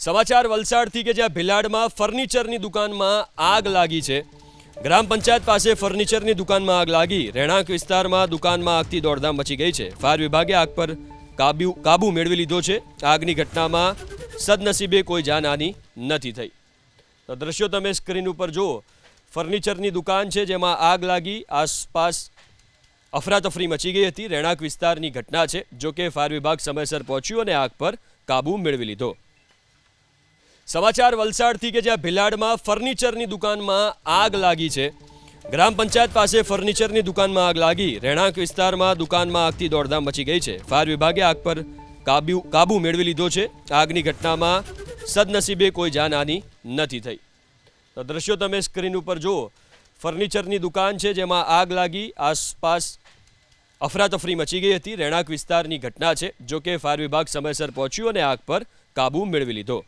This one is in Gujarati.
સમાચાર વલસાડથી કે જ્યાં ભિલાડમાં ફર્નિચરની દુકાનમાં આગ લાગી છે. ગ્રામ પંચાયત પાસે ફર્નિચરની દુકાનમાં આગ લાગી. રહેણાંક વિસ્તારમાં દુકાનમાં આગથી દોડધામ મચી ગઈ છે. ફાયર વિભાગે આગ પર કાબુ કાબુ મેળવી લીધો છે. આગની ઘટનામાં સદનસીબે કોઈ જાનહાની નથી થઈ. તો દ્રશ્યો તમે સ્ક્રીન ઉપર જુઓ. ફર્નિચરની દુકાન છે જેમાં આગ લાગી. આસપાસ અફરાતફરી મચી ગઈ હતી. રહેણાંક વિસ્તારની ઘટના છે. જોકે ફાયર વિભાગ સમયસર પહોંચ્યું અને આગ પર કાબુ મેળવી લીધો. સમાચાર વલસાડથી કે જ્યાં ભિલાડમાં ફર્નિચરની દુકાનમાં આગ લાગી છે. ગ્રામ પંચાયત પાસે ફર્નિચરની દુકાનમાં આગ લાગી. રહેણાંક વિસ્તારમાં દુકાનમાં આગથી દોડધામ મચી ગઈ છે. ફાયર વિભાગે આગ પર કાબુ કાબુ મેળવી લીધો છે. આગની ઘટનામાં સદનસીબે કોઈ જાનહાની નથી થઈ. તો દ્રશ્યો તમે સ્ક્રીન ઉપર જુઓ. ફર્નિચરની દુકાન છે જેમાં આગ લાગી. આસપાસ અફરાતફરી મચી ગઈ હતી. રહેણાંક વિસ્તારની ઘટના છે. જોકે ફાયર વિભાગ સમયસર પહોંચ્યું અને આગ પર કાબુ મેળવી લીધો.